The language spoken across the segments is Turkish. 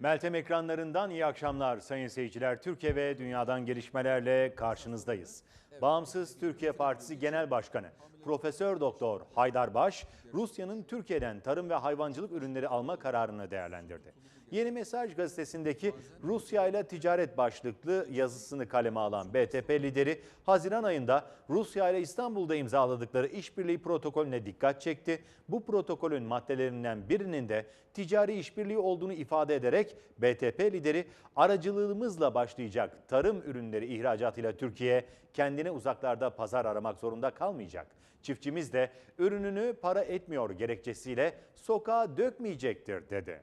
Meltem ekranlarından iyi akşamlar sayın seyirciler. Türkiye ve dünyadan gelişmelerle karşınızdayız. Bağımsız Türkiye Partisi Genel Başkanı Profesör Doktor Haydar Baş, Rusya'nın Türkiye'den tarım ve hayvancılık ürünleri alma kararını değerlendirdi. Yeni Mesaj gazetesindeki Rusya ile ticaret başlıklı yazısını kaleme alan BTP lideri Haziran ayında Rusya ile İstanbul'da imzaladıkları işbirliği protokolüne dikkat çekti. Bu protokolün maddelerinden birinin de ticari işbirliği olduğunu ifade ederek BTP lideri aracılığımızla başlayacak tarım ürünleri ihracatıyla Türkiye kendine uzaklarda pazar aramak zorunda kalmayacak. Çiftçimiz de ürününü para etmiyor gerekçesiyle sokağa dökmeyecektir dedi.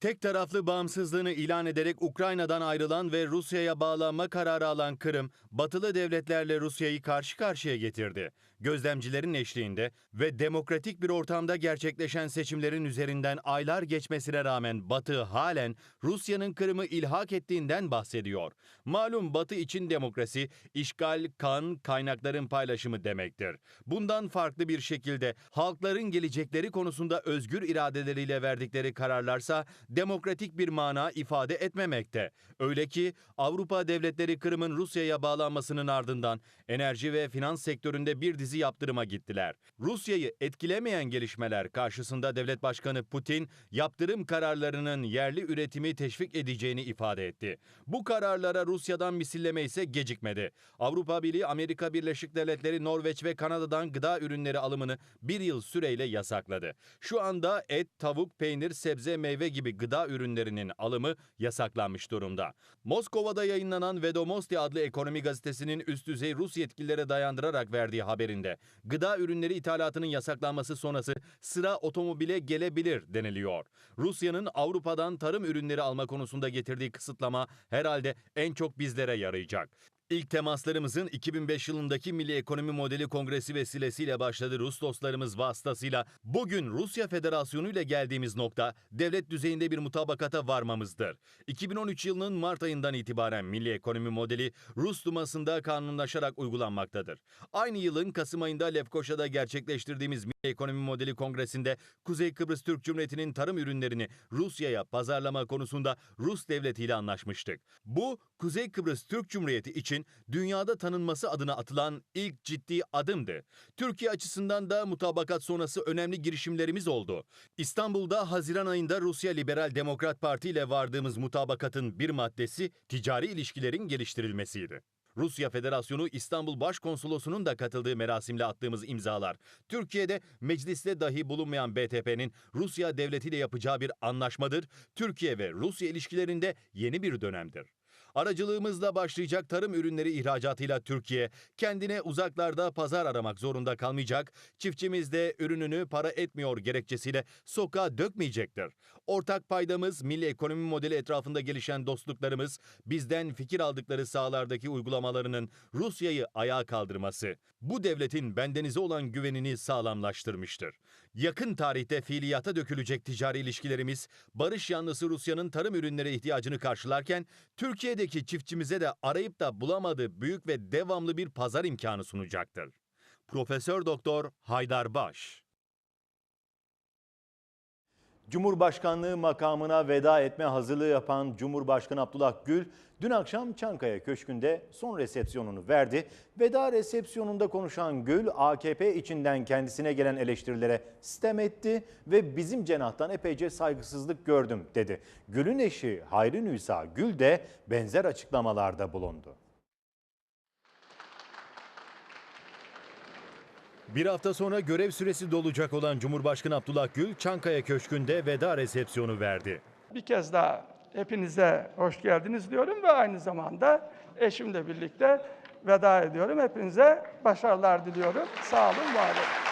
Tek taraflı bağımsızlığını ilan ederek Ukrayna'dan ayrılan ve Rusya'ya bağlanma kararı alan Kırım, batılı devletlerle Rusya'yı karşı karşıya getirdi. Gözlemcilerin eşliğinde ve demokratik bir ortamda gerçekleşen seçimlerin üzerinden aylar geçmesine rağmen Batı halen Rusya'nın Kırım'ı ilhak ettiğinden bahsediyor. Malum Batı için demokrasi, işgal, kan, kaynakların paylaşımı demektir. Bundan farklı bir şekilde halkların gelecekleri konusunda özgür iradeleriyle verdikleri kararlarsa demokratik bir mana ifade etmemekte. Öyle ki Avrupa devletleri Kırım'ın Rusya'ya bağlanmasının ardından enerji ve finans sektöründe bir dizi yaptırıma gittiler. Rusya'yı etkilemeyen gelişmeler karşısında devlet başkanı Putin yaptırım kararlarının yerli üretimi teşvik edeceğini ifade etti. Bu kararlara Rusya'dan misilleme ise gecikmedi. Avrupa Birliği, Amerika Birleşik Devletleri, Norveç ve Kanada'dan gıda ürünleri alımını bir yıl süreyle yasakladı. Şu anda et, tavuk, peynir, sebze, meyve gibi gıda ürünlerinin alımı yasaklanmış durumda. Moskova'da yayınlanan Vedomosti adlı ekonomi gazetesinin üst düzey Rus yetkililere dayandırarak verdiği haberinde gıda ürünleri ithalatının yasaklanması sonrası sıra otomobile gelebilir deniliyor. Rusya'nın Avrupa'dan tarım ürünleri alma konusunda getirdiği kısıtlama herhalde en çok bizlere yarayacak. İlk temaslarımızın 2005 yılındaki Milli Ekonomi Modeli Kongresi vesilesiyle başladı Rus dostlarımız vasıtasıyla. Bugün Rusya Federasyonu ile geldiğimiz nokta devlet düzeyinde bir mutabakata varmamızdır. 2013 yılının Mart ayından itibaren Milli Ekonomi Modeli Rus Duması'nda kanunlaşarak uygulanmaktadır. Aynı yılın Kasım ayında Lefkoşa'da gerçekleştirdiğimiz Ekonomi Modeli Kongresi'nde Kuzey Kıbrıs Türk Cumhuriyeti'nin tarım ürünlerini Rusya'ya pazarlama konusunda Rus devletiyle anlaşmıştık. Bu Kuzey Kıbrıs Türk Cumhuriyeti için dünyada tanınması adına atılan ilk ciddi adımdı. Türkiye açısından da mutabakat sonrası önemli girişimlerimiz oldu. İstanbul'da Haziran ayında Rusya Liberal Demokrat Parti ile vardığımız mutabakatın bir maddesi ticari ilişkilerin geliştirilmesiydi. Rusya Federasyonu İstanbul Başkonsolosu'nun da katıldığı merasimle attığımız imzalar, Türkiye'de mecliste dahi bulunmayan BTP'nin Rusya devletiyle yapacağı bir anlaşmadır, Türkiye ve Rusya ilişkilerinde yeni bir dönemdir. Aracılığımızla başlayacak tarım ürünleri ihracatıyla Türkiye kendine uzaklarda pazar aramak zorunda kalmayacak, çiftçimiz de ürününü para etmiyor gerekçesiyle sokağa dökmeyecektir. Ortak paydamız milli ekonomi modeli etrafında gelişen dostluklarımız bizden fikir aldıkları sahalardaki uygulamalarının Rusya'yı ayağa kaldırması. Bu devletin bendenize olan güvenini sağlamlaştırmıştır. Yakın tarihte fiiliyata dökülecek ticari ilişkilerimiz barış yanlısı Rusya'nın tarım ürünleri ihtiyacını karşılarken Türkiye'deki çiftçimize de arayıp da bulamadığı büyük ve devamlı bir pazar imkanı sunacaktır. Profesör Doktor Haydar Baş Cumhurbaşkanlığı makamına veda etme hazırlığı yapan Cumhurbaşkanı Abdullah Gül dün akşam Çankaya Köşkü'nde son resepsiyonunu verdi. Veda resepsiyonunda konuşan Gül AKP içinden kendisine gelen eleştirilere sitem etti ve bizim cenahtan epeyce saygısızlık gördüm dedi. Gül'ün eşi Hayri Nüsa Gül de benzer açıklamalarda bulundu. Bir hafta sonra görev süresi dolacak olan Cumhurbaşkanı Abdullah Gül Çankaya Köşkü'nde veda resepsiyonu verdi. Bir kez daha hepinize hoş geldiniz diyorum ve aynı zamanda eşimle birlikte veda ediyorum. Hepinize başarılar diliyorum. Sağ olun, var olun.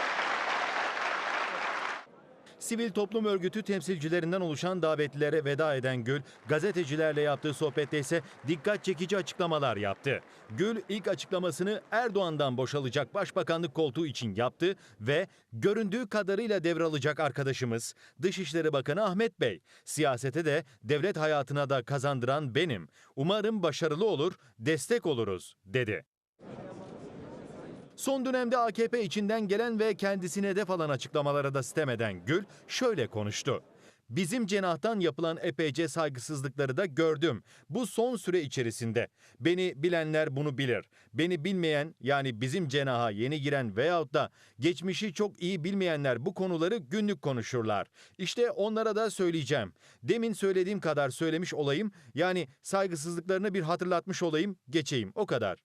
Sivil toplum örgütü temsilcilerinden oluşan davetlilere veda eden Gül, gazetecilerle yaptığı sohbette ise dikkat çekici açıklamalar yaptı. Gül ilk açıklamasını Erdoğan'dan boşalacak başbakanlık koltuğu için yaptı ve göründüğü kadarıyla devralacak arkadaşımız Dışişleri Bakanı Ahmet Bey, siyasete de devlet hayatına da kazandıran benim. Umarım başarılı olur, destek oluruz, dedi. Son dönemde AKP içinden gelen ve kendisine hedef alan açıklamalara da sitem Gül şöyle konuştu. Bizim cenahtan yapılan epeyce saygısızlıkları da gördüm. Bu son süre içerisinde. Beni bilenler bunu bilir. Beni bilmeyen yani bizim cenaha yeni giren veyahut da geçmişi çok iyi bilmeyenler bu konuları günlük konuşurlar. İşte onlara da söyleyeceğim. Demin söylediğim kadar söylemiş olayım. Yani saygısızlıklarını bir hatırlatmış olayım, geçeyim. O kadar.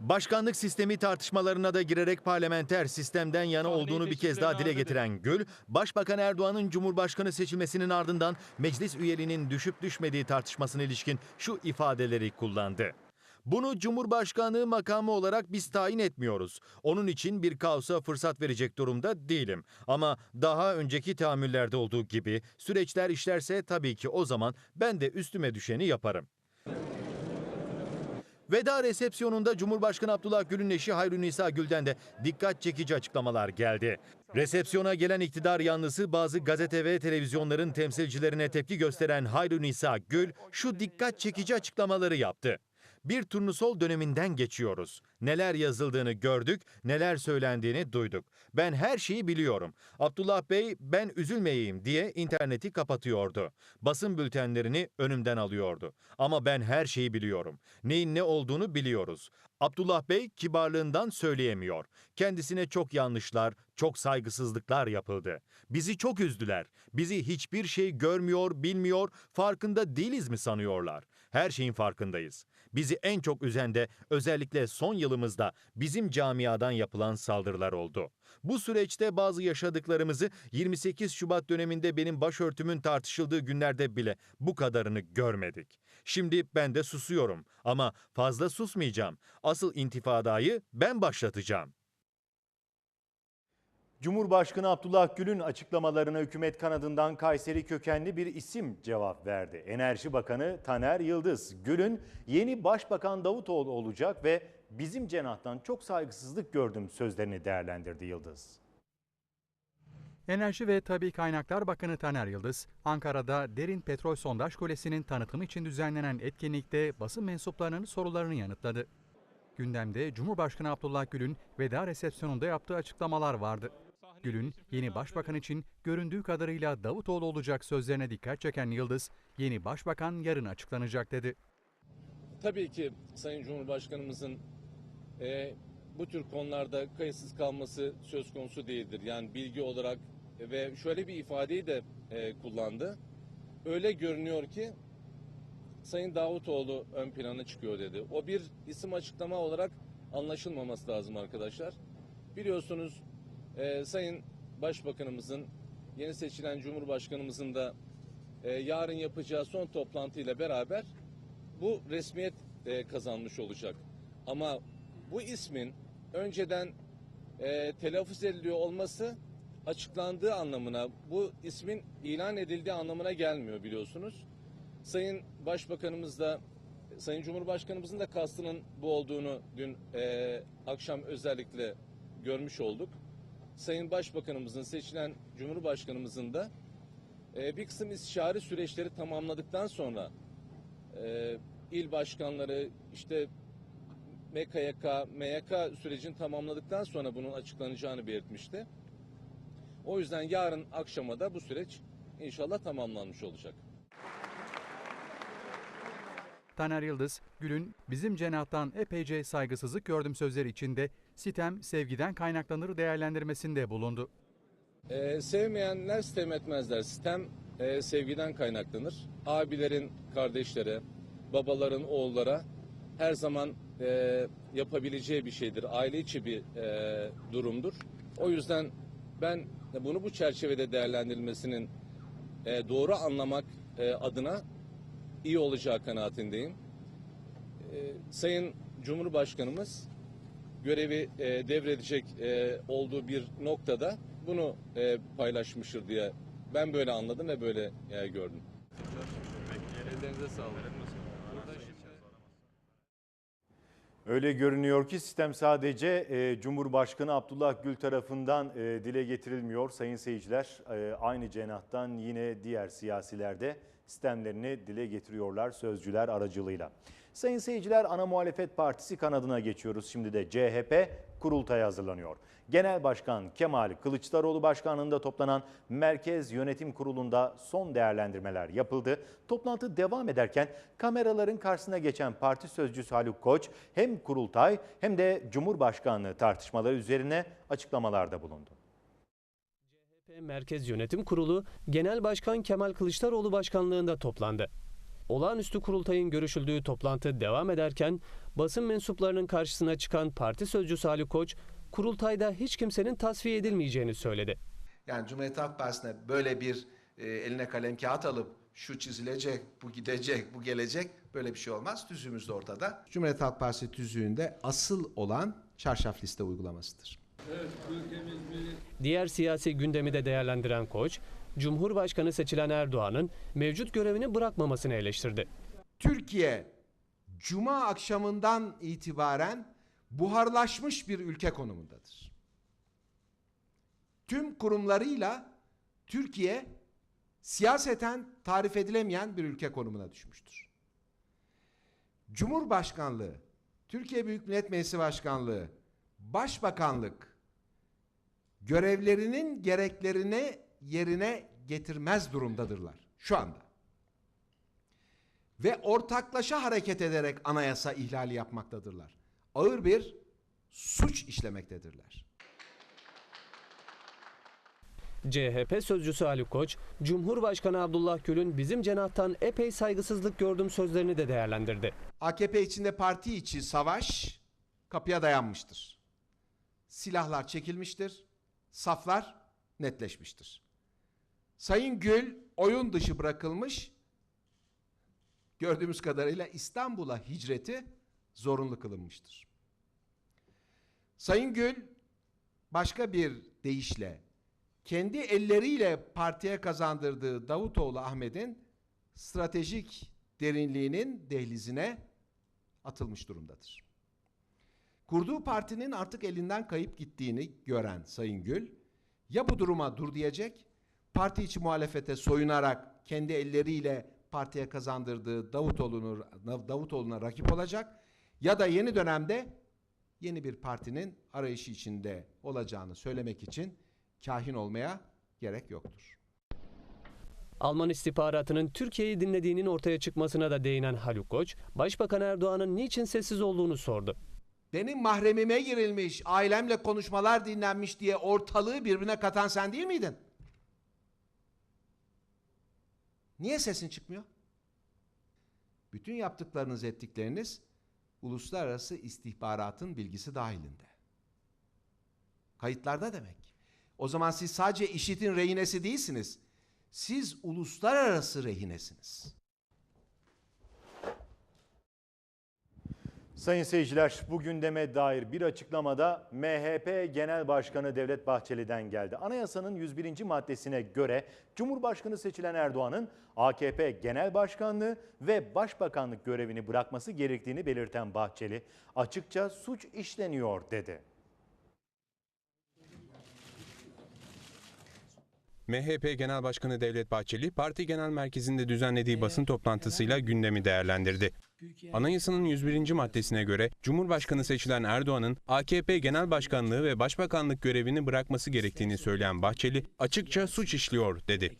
Başkanlık sistemi tartışmalarına da girerek parlamenter sistemden yana olduğunu bir kez daha dile getiren Gül, Başbakan Erdoğan'ın Cumhurbaşkanı seçilmesinin ardından meclis üyeliğinin düşüp düşmediği tartışmasına ilişkin şu ifadeleri kullandı. Bunu Cumhurbaşkanlığı makamı olarak biz tayin etmiyoruz. Onun için bir kaosa fırsat verecek durumda değilim. Ama daha önceki tahammüllerde olduğu gibi süreçler işlerse tabii ki o zaman ben de üstüme düşeni yaparım. Veda resepsiyonunda Cumhurbaşkanı Abdullah Gül'ün eşi Hayrunisa Gül'den de dikkat çekici açıklamalar geldi. Resepsiyona gelen iktidar yanlısı bazı gazete ve televizyonların temsilcilerine tepki gösteren Hayrunisa Gül şu dikkat çekici açıklamaları yaptı. Bir turnusol döneminden geçiyoruz. Neler yazıldığını gördük, neler söylendiğini duyduk. Ben her şeyi biliyorum. Abdullah Bey ben üzülmeyeyim diye interneti kapatıyordu. Basın bültenlerini önümden alıyordu. Ama ben her şeyi biliyorum. Neyin ne olduğunu biliyoruz. Abdullah Bey kibarlığından söyleyemiyor. Kendisine çok yanlışlar, çok saygısızlıklar yapıldı. Bizi çok üzdüler. Bizi hiçbir şey görmüyor, bilmiyor, farkında değiliz mi sanıyorlar? Her şeyin farkındayız. Bizi en çok üzen de özellikle son yılımızda bizim camiadan yapılan saldırılar oldu. Bu süreçte bazı yaşadıklarımızı 28 Şubat döneminde benim başörtümün tartışıldığı günlerde bile bu kadarını görmedik. Şimdi ben de susuyorum ama fazla susmayacağım. Asıl intifadayı ben başlatacağım. Cumhurbaşkanı Abdullah Gül'ün açıklamalarına hükümet kanadından Kayseri kökenli bir isim cevap verdi. Enerji Bakanı Taner Yıldız, Gül'ün yeni Başbakan Davutoğlu olacak ve bizim cenahtan çok saygısızlık gördüm sözlerini değerlendirdi Yıldız. Enerji ve Tabi Kaynaklar Bakanı Taner Yıldız, Ankara'da Derin Petrol Sondaj Kulesi'nin tanıtımı için düzenlenen etkinlikte basın mensuplarının sorularını yanıtladı. Gündemde Cumhurbaşkanı Abdullah Gül'ün veda resepsiyonunda yaptığı açıklamalar vardı. Gül'ün yeni başbakan için göründüğü kadarıyla Davutoğlu olacak sözlerine dikkat çeken Yıldız, yeni başbakan yarın açıklanacak dedi. Tabii ki Sayın Cumhurbaşkanımızın e, bu tür konularda kayıtsız kalması söz konusu değildir. Yani bilgi olarak ve şöyle bir ifadeyi de e, kullandı. Öyle görünüyor ki Sayın Davutoğlu ön plana çıkıyor dedi. O bir isim açıklama olarak anlaşılmaması lazım arkadaşlar. Biliyorsunuz e, Sayın Başbakanımızın yeni seçilen Cumhurbaşkanımızın da e, yarın yapacağı son toplantıyla beraber bu resmiyet e, kazanmış olacak. Ama bu ismin önceden e, telaffuz ediliyor olması açıklandığı anlamına, bu ismin ilan edildiği anlamına gelmiyor biliyorsunuz. Sayın Başbakanımız da, Sayın Cumhurbaşkanımızın da kastının bu olduğunu dün e, akşam özellikle görmüş olduk. Sayın Başbakanımızın seçilen Cumhurbaşkanımızın da e, bir kısım istişare süreçleri tamamladıktan sonra e, il başkanları işte MKYK, MYK sürecini tamamladıktan sonra bunun açıklanacağını belirtmişti. O yüzden yarın akşama da bu süreç inşallah tamamlanmış olacak. Taner Yıldız, Gül'ün bizim cenahtan epeyce saygısızlık gördüm sözleri içinde sitem sevgiden kaynaklanır değerlendirmesinde bulundu. Ee, sevmeyenler sitem etmezler. Sitem e, sevgiden kaynaklanır. Abilerin kardeşlere, babaların oğullara her zaman e, yapabileceği bir şeydir. Aile içi bir e, durumdur. O yüzden ben bunu bu çerçevede değerlendirilmesinin e, doğru anlamak e, adına iyi olacağı kanaatindeyim. E, Sayın Cumhurbaşkanımız görevi e, devredecek e, olduğu bir noktada bunu e, paylaşmıştır diye ben böyle anladım ve böyle e, gördüm. Ellerinize sağlık. Öyle görünüyor ki sistem sadece e, Cumhurbaşkanı Abdullah Gül tarafından e, dile getirilmiyor. Sayın seyirciler e, aynı cenahtan yine diğer siyasiler de sistemlerini dile getiriyorlar sözcüler aracılığıyla. Sayın seyirciler ana muhalefet partisi kanadına geçiyoruz. Şimdi de CHP kurultaya hazırlanıyor. Genel Başkan Kemal Kılıçdaroğlu başkanlığında toplanan Merkez Yönetim Kurulu'nda son değerlendirmeler yapıldı. Toplantı devam ederken kameraların karşısına geçen parti sözcüsü Haluk Koç hem kurultay hem de Cumhurbaşkanlığı tartışmaları üzerine açıklamalarda bulundu. Merkez Yönetim Kurulu Genel Başkan Kemal Kılıçdaroğlu başkanlığında toplandı. Olağanüstü kurultayın görüşüldüğü toplantı devam ederken basın mensuplarının karşısına çıkan parti sözcüsü Ali Koç, kurultayda hiç kimsenin tasfiye edilmeyeceğini söyledi. Yani Cumhuriyet Halk Partisi'ne böyle bir e, eline kalem kağıt alıp şu çizilecek, bu gidecek, bu gelecek böyle bir şey olmaz. Tüzüğümüz de ortada. Cumhuriyet Halk Partisi tüzüğünde asıl olan çarşaf liste uygulamasıdır. Diğer siyasi gündemi de değerlendiren Koç, Cumhurbaşkanı seçilen Erdoğan'ın mevcut görevini bırakmamasını eleştirdi. Türkiye Cuma akşamından itibaren buharlaşmış bir ülke konumundadır. Tüm kurumlarıyla Türkiye siyaseten tarif edilemeyen bir ülke konumuna düşmüştür. Cumhurbaşkanlığı, Türkiye Büyük Millet Meclisi Başkanlığı, Başbakanlık görevlerinin gereklerini yerine getirmez durumdadırlar şu anda ve ortaklaşa hareket ederek anayasa ihlali yapmaktadırlar. Ağır bir suç işlemektedirler. CHP sözcüsü Ali Koç, Cumhurbaşkanı Abdullah Gül'ün bizim cenahtan epey saygısızlık gördüğüm sözlerini de değerlendirdi. AKP içinde parti içi savaş kapıya dayanmıştır. Silahlar çekilmiştir, saflar netleşmiştir. Sayın Gül oyun dışı bırakılmış, gördüğümüz kadarıyla İstanbul'a hicreti zorunlu kılınmıştır. Sayın Gül başka bir deyişle kendi elleriyle partiye kazandırdığı Davutoğlu Ahmet'in stratejik derinliğinin dehlizine atılmış durumdadır. Kurduğu partinin artık elinden kayıp gittiğini gören Sayın Gül, ya bu duruma dur diyecek, parti içi muhalefete soyunarak kendi elleriyle partiye kazandırdığı Davutoğlu'nu Davutoğlu'na rakip olacak ya da yeni dönemde yeni bir partinin arayışı içinde olacağını söylemek için kahin olmaya gerek yoktur. Alman istihbaratının Türkiye'yi dinlediğinin ortaya çıkmasına da değinen Haluk Koç, Başbakan Erdoğan'ın niçin sessiz olduğunu sordu. Benim mahremime girilmiş, ailemle konuşmalar dinlenmiş diye ortalığı birbirine katan sen değil miydin? Niye sesin çıkmıyor? Bütün yaptıklarınız ettikleriniz uluslararası istihbaratın bilgisi dahilinde. Kayıtlarda demek. O zaman siz sadece işitin rehinesi değilsiniz. Siz uluslararası rehinesiniz. Sayın seyirciler bu gündeme dair bir açıklamada MHP Genel Başkanı Devlet Bahçeli'den geldi. Anayasanın 101. maddesine göre Cumhurbaşkanı seçilen Erdoğan'ın AKP Genel Başkanlığı ve Başbakanlık görevini bırakması gerektiğini belirten Bahçeli açıkça suç işleniyor dedi. MHP Genel Başkanı Devlet Bahçeli, parti genel merkezinde düzenlediği basın toplantısıyla gündemi değerlendirdi. Anayasanın 101. maddesine göre Cumhurbaşkanı seçilen Erdoğan'ın AKP Genel Başkanlığı ve Başbakanlık görevini bırakması gerektiğini söyleyen Bahçeli, açıkça suç işliyor dedi.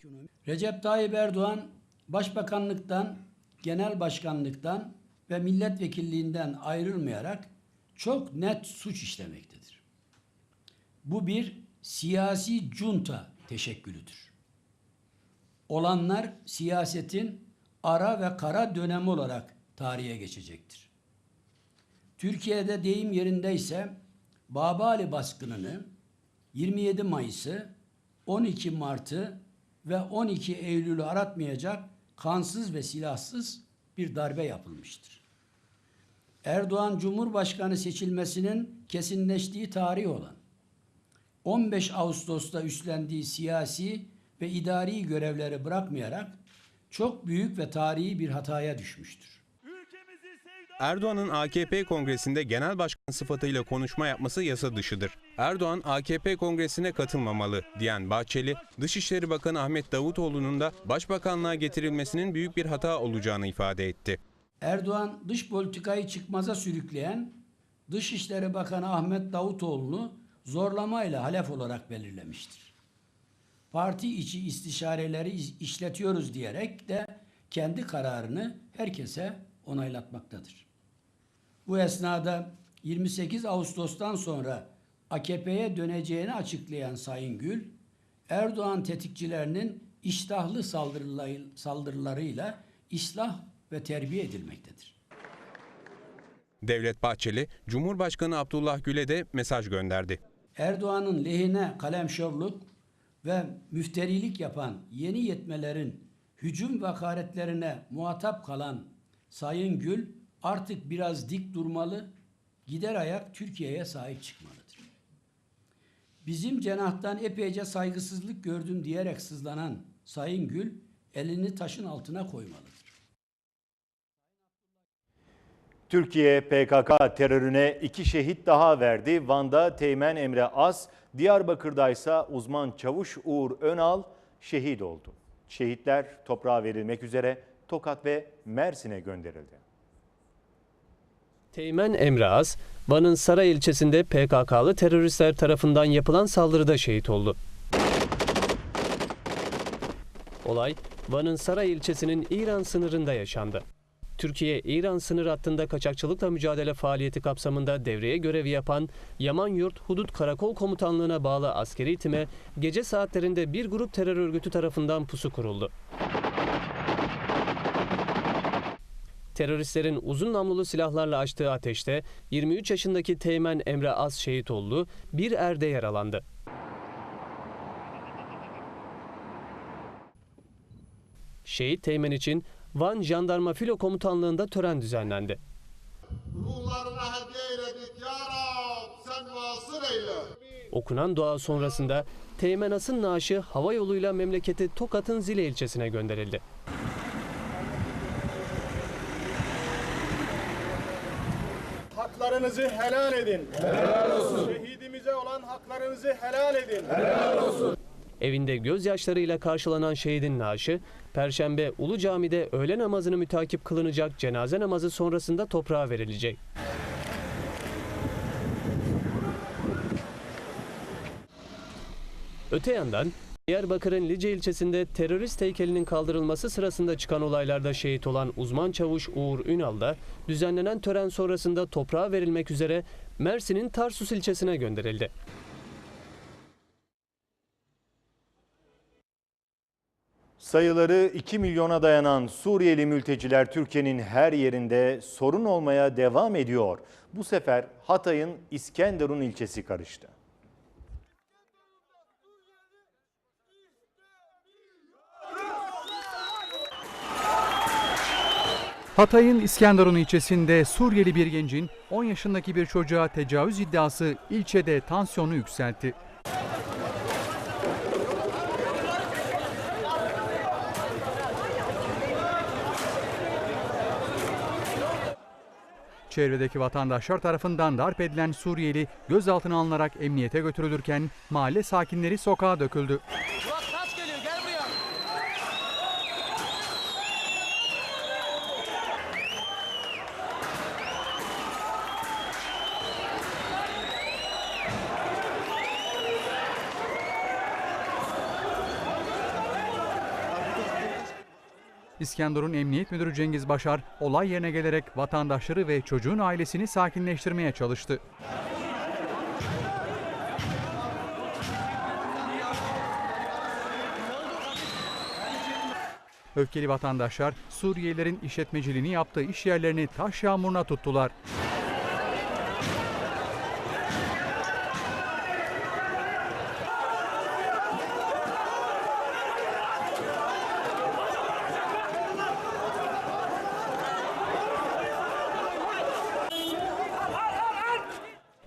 Recep Tayyip Erdoğan başbakanlıktan, genel başkanlıktan ve milletvekilliğinden ayrılmayarak çok net suç işlemektedir. Bu bir siyasi junta teşekkülüdür. Olanlar siyasetin ara ve kara dönemi olarak tarihe geçecektir. Türkiye'de deyim yerindeyse Babali baskınını 27 Mayıs'ı 12 Mart'ı ve 12 Eylül'ü aratmayacak kansız ve silahsız bir darbe yapılmıştır. Erdoğan Cumhurbaşkanı seçilmesinin kesinleştiği tarih olan 15 Ağustos'ta üstlendiği siyasi ve idari görevleri bırakmayarak çok büyük ve tarihi bir hataya düşmüştür. Erdoğan'ın AKP kongresinde genel başkan sıfatıyla konuşma yapması yasa dışıdır. Erdoğan AKP kongresine katılmamalı diyen Bahçeli, Dışişleri Bakanı Ahmet Davutoğlu'nun da başbakanlığa getirilmesinin büyük bir hata olacağını ifade etti. Erdoğan dış politikayı çıkmaza sürükleyen Dışişleri Bakanı Ahmet Davutoğlu'nu zorlamayla halef olarak belirlemiştir. Parti içi istişareleri iş- işletiyoruz diyerek de kendi kararını herkese onaylatmaktadır. Bu esnada 28 Ağustos'tan sonra AKP'ye döneceğini açıklayan Sayın Gül, Erdoğan tetikçilerinin iştahlı saldırılarıyla, islah ve terbiye edilmektedir. Devlet Bahçeli, Cumhurbaşkanı Abdullah Gül'e de mesaj gönderdi. Erdoğan'ın lehine kalemşorluk ve müfterilik yapan yeni yetmelerin hücum ve hakaretlerine muhatap kalan Sayın Gül artık biraz dik durmalı, gider ayak Türkiye'ye sahip çıkmalıdır. Bizim cenahtan epeyce saygısızlık gördüm diyerek sızlanan Sayın Gül elini taşın altına koymalıdır. Türkiye PKK terörüne iki şehit daha verdi. Van'da Teğmen Emre Az, Diyarbakır'da ise uzman çavuş Uğur Önal şehit oldu. Şehitler toprağa verilmek üzere Tokat ve Mersin'e gönderildi. Teğmen Emre Az, Van'ın Saray ilçesinde PKK'lı teröristler tarafından yapılan saldırıda şehit oldu. Olay, Van'ın Saray ilçesinin İran sınırında yaşandı. Türkiye-İran sınır hattında kaçakçılıkla mücadele faaliyeti kapsamında devreye görevi yapan Yamanyurt Hudut Karakol Komutanlığı'na bağlı askeri time gece saatlerinde bir grup terör örgütü tarafından pusu kuruldu. Teröristlerin uzun namlulu silahlarla açtığı ateşte 23 yaşındaki Teğmen Emre Az şehit oldu, bir erde yaralandı. Şehit Teğmen için Van Jandarma Filo Komutanlığı'nda tören düzenlendi. Ruhlarına hediye eyledik ya Rab sen vasıl eyle. Okunan dua sonrasında Teğmen As'ın naaşı hava yoluyla memleketi Tokat'ın Zile ilçesine gönderildi. Haklarınızı helal edin. Helal olsun. Şehidimize olan haklarınızı helal edin. Evinde gözyaşlarıyla karşılanan şehidin naaşı, Perşembe Ulu Cami'de öğle namazını mütakip kılınacak cenaze namazı sonrasında toprağa verilecek. Öte yandan Diyarbakır'ın Lice ilçesinde terörist heykelinin kaldırılması sırasında çıkan olaylarda şehit olan uzman çavuş Uğur Ünal da düzenlenen tören sonrasında toprağa verilmek üzere Mersin'in Tarsus ilçesine gönderildi. Sayıları 2 milyona dayanan Suriyeli mülteciler Türkiye'nin her yerinde sorun olmaya devam ediyor. Bu sefer Hatay'ın İskenderun ilçesi karıştı. Hatay'ın İskenderun ilçesinde Suriyeli bir gencin 10 yaşındaki bir çocuğa tecavüz iddiası ilçede tansiyonu yükseltti. Çevredeki vatandaşlar tarafından darp edilen Suriyeli gözaltına alınarak emniyete götürülürken mahalle sakinleri sokağa döküldü. İskenderun Emniyet Müdürü Cengiz Başar olay yerine gelerek vatandaşları ve çocuğun ailesini sakinleştirmeye çalıştı. Öfkeli vatandaşlar Suriyelilerin işletmeciliğini yaptığı iş yerlerini taş yağmuruna tuttular.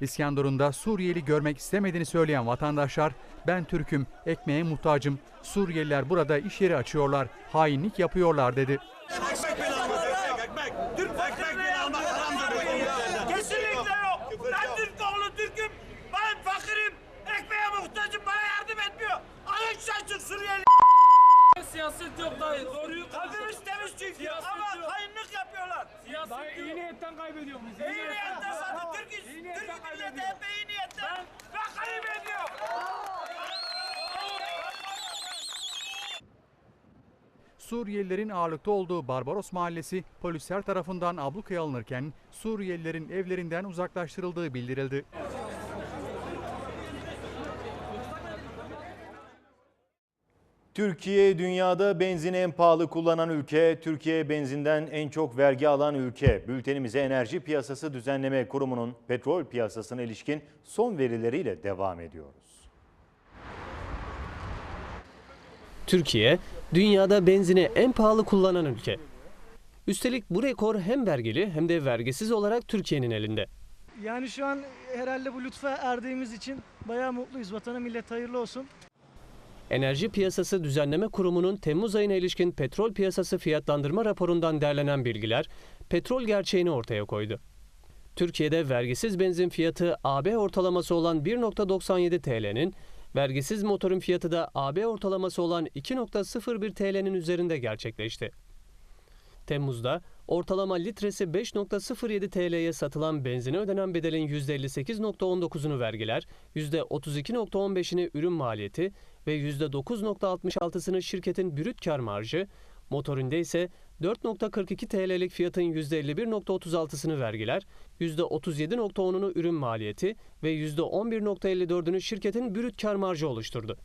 İskenderun'da Suriyeli görmek istemediğini söyleyen vatandaşlar, ben Türk'üm, ekmeğe muhtacım, Suriyeliler burada iş yeri açıyorlar, hainlik yapıyorlar dedi. Suriyelilerin ağırlıkta olduğu Barbaros Mahallesi polisler tarafından ablukaya alınırken Suriyelilerin evlerinden uzaklaştırıldığı bildirildi. Türkiye dünyada benzini en pahalı kullanan ülke, Türkiye benzinden en çok vergi alan ülke. Bültenimize Enerji Piyasası Düzenleme Kurumu'nun petrol piyasasına ilişkin son verileriyle devam ediyoruz. Türkiye, dünyada benzini en pahalı kullanan ülke. Üstelik bu rekor hem vergili hem de vergisiz olarak Türkiye'nin elinde. Yani şu an herhalde bu lütfa erdiğimiz için bayağı mutluyuz. Vatana millet hayırlı olsun. Enerji Piyasası Düzenleme Kurumu'nun Temmuz ayına ilişkin petrol piyasası fiyatlandırma raporundan derlenen bilgiler petrol gerçeğini ortaya koydu. Türkiye'de vergisiz benzin fiyatı AB ortalaması olan 1.97 TL'nin, vergisiz motorun fiyatı da AB ortalaması olan 2.01 TL'nin üzerinde gerçekleşti. Temmuz'da ortalama litresi 5.07 TL'ye satılan benzine ödenen bedelin %58.19'unu vergiler, %32.15'ini ürün maliyeti ve %9.66'sını şirketin brüt kar marjı, motorinde ise 4.42 TL'lik fiyatın %51.36'sını vergiler, %37.10'unu ürün maliyeti ve %11.54'ünü şirketin brüt kar marjı oluşturdu.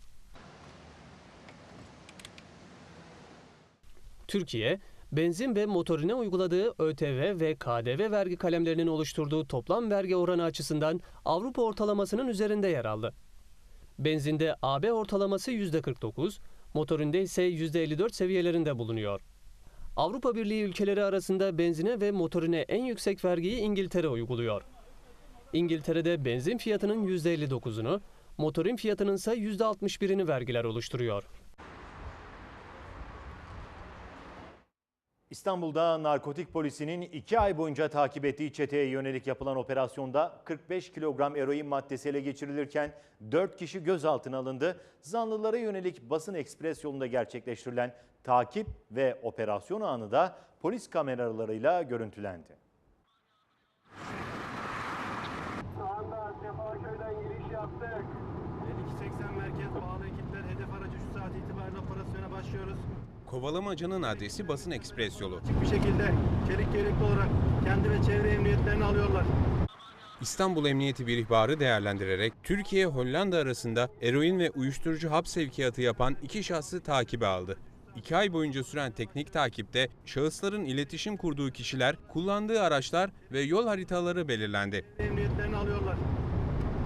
Türkiye, benzin ve motorine uyguladığı ÖTV ve KDV vergi kalemlerinin oluşturduğu toplam vergi oranı açısından Avrupa ortalamasının üzerinde yer aldı. Benzinde AB ortalaması %49, motorinde ise %54 seviyelerinde bulunuyor. Avrupa Birliği ülkeleri arasında benzine ve motorine en yüksek vergiyi İngiltere uyguluyor. İngiltere'de benzin fiyatının %59'unu, motorin fiyatının ise %61'ini vergiler oluşturuyor. İstanbul'da narkotik polisinin iki ay boyunca takip ettiği çeteye yönelik yapılan operasyonda 45 kilogram eroin maddesi ele geçirilirken 4 kişi gözaltına alındı. Zanlılara yönelik basın ekspres yolunda gerçekleştirilen takip ve operasyon anı da polis kameralarıyla görüntülendi. merkez bağlı ekipler hedef aracı şu saat itibariyle operasyona başlıyoruz. Kovalamacanın adresi basın ekspres yolu. Bir şekilde çelik yelekli olarak kendi ve çevre emniyetlerini alıyorlar. İstanbul Emniyeti bir ihbarı değerlendirerek Türkiye-Hollanda arasında eroin ve uyuşturucu hap sevkiyatı yapan iki şahsı takibe aldı. İki ay boyunca süren teknik takipte şahısların iletişim kurduğu kişiler, kullandığı araçlar ve yol haritaları belirlendi. Emniyetlerini alıyorlar.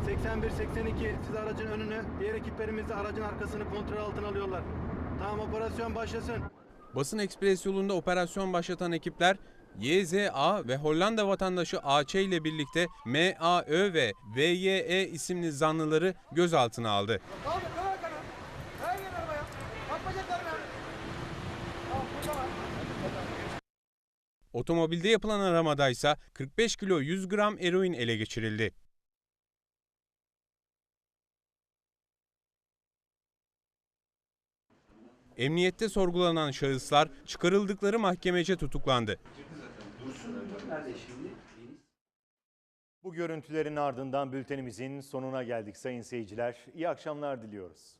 81-82 siz aracın önünü, diğer ekiplerimiz de aracın arkasını kontrol altına alıyorlar. Tamam operasyon başlasın. Basın Ekspres yolunda operasyon başlatan ekipler YZA ve Hollanda vatandaşı AC ile birlikte MAÖ ve VYE isimli zanlıları gözaltına aldı. Otomobilde yapılan aramada ise 45 kilo 100 gram eroin ele geçirildi. Emniyette sorgulanan şahıslar çıkarıldıkları mahkemece tutuklandı. Bu görüntülerin ardından bültenimizin sonuna geldik sayın seyirciler. İyi akşamlar diliyoruz.